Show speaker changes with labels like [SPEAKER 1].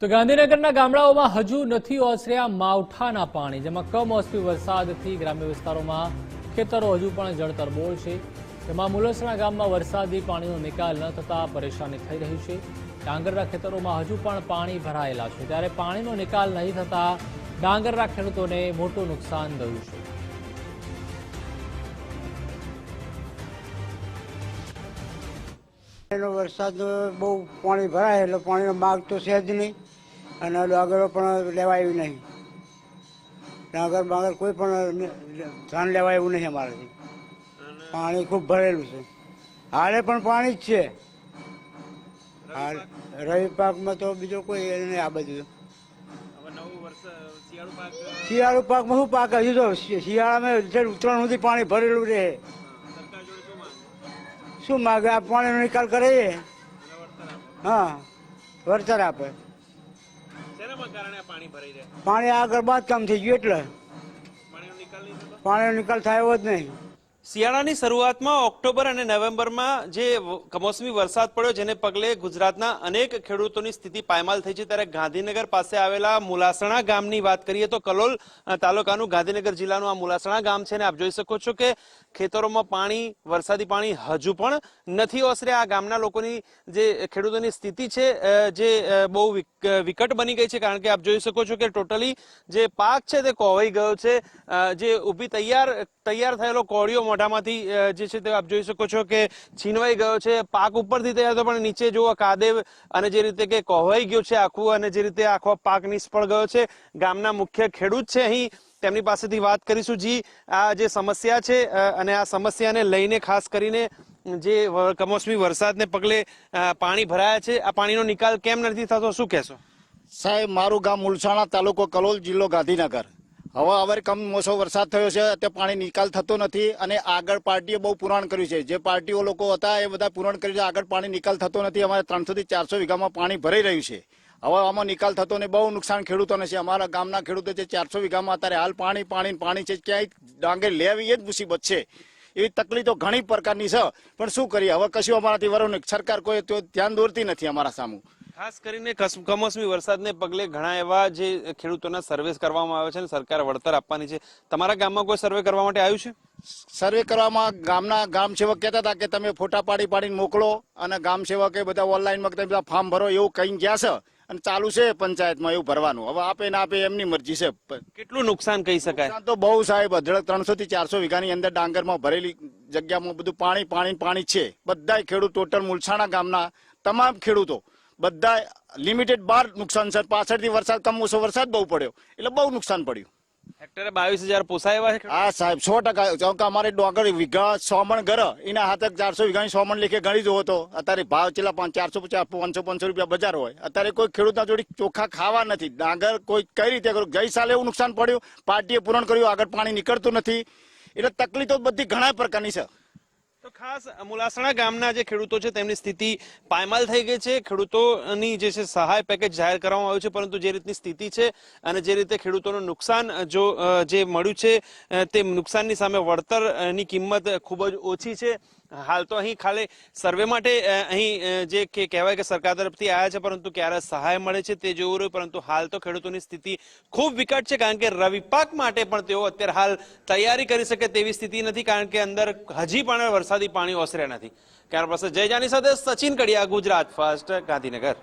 [SPEAKER 1] તો ગાંધીનગરના ગામડાઓમાં હજુ નથી ઓસર્યા માવઠાના પાણી, જેમાં કમોસમી વરસાદથી ગ્રામ્ય વિસ્તારોમાં ખેતરો હજુ પણ જળતરબોળ છે. જેમાં મુલસણા ગામમાં વરસાદી પાણીનો નિકાલ ન થતા પરેશાની થઈ રહી છે. ડાંગરના ખેતરોમાં હજુ પણ પાણી ભરાયેલા છે. ત્યારે પાણીનો નિકાલ નહીં થતા ડાંગરના ખેડૂતોને મોટું નુકસાન થયું છે.
[SPEAKER 2] એનો વરસાદ બહુ પાણી ભરાય એટલે પાણીનો માગ તો છે જ નહીં. અને ડાંગરો પણ લેવાય નહીં. ડાંગર બાંગર કોઈ પણ ધ્યાન લેવાય નહીં અમારાથી પાણી ખૂબ ભરેલું છે. હાલે પણ પાણી જ છે. હાલ, રવિ પાકમાં તો બીજો કોઈ નહીં આ બધું શિયાળુ પાકમાં શું પાક? હજુ તો શિયાળામાં ઉત્તરાયણ સુધી પાણી ભરેલું રહે. શું માગે? આ પાણીનો નિકાલ કરે હા વળતર આપે.
[SPEAKER 3] પાણી ભરાઈ રહે
[SPEAKER 2] પાણી આગળ બાંધકામ થઈ ગયું એટલે.
[SPEAKER 3] પાણીનો નિકાલ
[SPEAKER 2] થાય એવો જ નહીં.
[SPEAKER 3] શિયાળાની શરૂઆતમાં ઓક્ટોબર અને નવેમ્બરમાં જે કમોસમી વરસાદ પડ્યો જેને પગલે ગુજરાતના અનેક ખેડૂતોની સ્થિતિ પાયમાલ થઈ છે ત્યારે ગાંધીનગર પાસે આવેલા મુલાસણા ગામની વાત કરીએ તો કલોલ તાલુકાનું ગાંધીનગર જિલ્લાનું આ મુલાસણા ગામ છે અને આપ જોઈ શકો છો કે ખેતરોમાં પાણી, વરસાદી પાણી હજુ પણ નથી ઓસરે. આ ગામના લોકોની જે ખેડૂતોની સ્થિતિ છે જે બહુ વિક- વિકટ બની ગઈ છે, કારણ કે આપ જોઈ શકો છો કે ટોટલી જે પાક છે તે કોવાઈ ગયો છે. જે ઊભી તૈયાર તૈયાર થયેલો કોળીઓ મોઢામાંથી જે છે તે આપ જોઈ શકો છો કે છીનવાઈ ગયો છે. પાક ઉપરથી તૈયાર હતો પણ નીચે જુઓ, કાદેવ અને જે રીતે કે કોહવાઈ ગયો છે આખું અને જે રીતે આખો પાક નિષ્ફળ ગયો છે. ગામના મુખ્ય ખેડૂત છે અહીં તેમની પાસેથી વાત કરીશું જી. આ જે સમસ્યા છે અને આ સમસ્યાને લઈને ખાસ કરીને જે કમોસમી વરસાદને પગલે પાણી ભરાયા છે. આ પાણીનો નિકાલ કેમ નથી થતો, શું કહેશો?
[SPEAKER 4] સાહેબ, મારું ગામ ઉલસાણા તાલુકો કલોલ જિલ્લો ગાંધીનગર. હવે હવે કમોસો વરસાદ થયો છે તે પાણી નિકાલ થતો નથી અને આગળ પાર્ટીએ બહુ પુરાણ કર્યું છે. જે પાર્ટીઓ લોકો હતા, એ બધા પુરાણ કર્યું છે આગળ પાણી નિકાલ થતો નથી. અમારે ત્રણસોથી ચારસો વીઘામાં પાણી ભરાઈ રહ્યું છે. હવે આમાં નિકાલ થતો ને બહુ નુકસાન ખેડૂતોને છે. અમારા ગામના ખેડૂતો છે ચારસો વીઘામાં અત્યારે હાલ પાણી પાણી પાણી છે. ક્યાંય ડાંગર લેવી એ જ મુસીબત છે. એવી તકલીફો ઘણી પ્રકારની છે. પણ શું કરીએ? હવે કશું અમારાથી વરો નહીં. સરકાર કોઈ તો ધ્યાન દોરતી નથી અમારા સામુ.
[SPEAKER 3] ખાસ કરીને કમોસમી વરસાદને પગલે ઘણા એવા જે ખેડૂતોના સર્વે કરવામાં આવે છે અને સરકાર વળતર આપવાની છે. તમારા ગામમાં કોઈ સર્વે કરવા માટે આવ્યું છે?
[SPEAKER 4] સર્વે કરવામાં ગામના ગામ સેવક કહેતા હતા કે તમે ફોટા પાડી પાડીને મોકલો અને ગામ સેવકે બધા ઓનલાઈનમાં તમે બધા ફોર્મ ભરો એવું કંઈ ગયા છે. અને ચાલુ છે પંચાયતમાં એવું ભરવાનું. હવે આપે ને આપે એમની મરજી છે.
[SPEAKER 3] કેટલું નુકસાન કહી શકાય?
[SPEAKER 4] તો બહુ સાહેબ અઢળક ત્રણસો થી ચારસો વીઘાની અંદર ડાંગરમાં ભરેલી જગ્યામાં બધું પાણી પાણી પાણી છે. બધા ખેડૂત ટોટલ મુલસાણા ગામના તમામ ખેડૂતો. બધા લિમિટેડ બાર નુકસાન છે. પાછળથી વરસાદ કમોસો વરસાદ બહુ પડ્યો. એટલે બહુ નુકસાન પડ્યું.
[SPEAKER 3] હેક્ટરે બાવીસ હજાર પોસાય એવા
[SPEAKER 4] હા, સાહેબ, સો ટકા. જો કે અમારે ડોગર વીઘા સોમણ ઘર, એના હાથે ચારસો વીઘાની સોમણ લેખે ગણી જોવો તો, અત્યારે ભાવ છેલ્લા ચારસો પચાસ, પાંચસો રૂપિયા બજાર હોય. અત્યારે કોઈ ખેડૂતના જોડી ચોખા ખાવા નથી. ડાંગર કોઈ કઈ રીતે કરું? ગઈ સાલે એવું નુકસાન પડ્યું પાર્ટીએ પૂરણ કર્યું, આગળ પાણી નીકળતું નથી. એટલે તકલીફો બધી ઘણા પ્રકારની છે.
[SPEAKER 3] ખાસ મુલાસણા ગામના જે ખેડૂતો છે, તેમની સ્થિતિ પાયમાલ થઈ ગઈ છે. ખેડૂતોની જે છે, સહાય પેકેજ જાહેર કરવામાં આવ્યું છે, પરંતુ જે રીતની સ્થિતિ છે અને જે રીતે ખેડૂતોનું નુકસાન, જો જે મળ્યું છે તે નુકસાનની સામે વળતરની કિંમત ખૂબ જ ઓછી છે. હાલ તો અહીં ખાલી સર્વે માટે અહીં જે કહેવાય કે સરકાર તરફથી આવ્યા છે, પરંતુ ક્યારે સહાય મળે છે તે જોવું રહ્યું, પરંતુ હાલ તો ખેડૂતોની સ્થિતિ ખૂબ વિકટ છે, કારણ કે રવિ પાક માટે પણ તેઓ અત્યારે હાલ તૈયારી કરી શકે તેવી સ્થિતિ નથી, કારણ કે અંદર હજી પણ વરસાદી પાણી ઓસર્યા નથી. ક્યાર પાસે જય જાની સાથે સચિન કડિયા, ગુજરાત ફાસ્ટ ગાંધીનગર.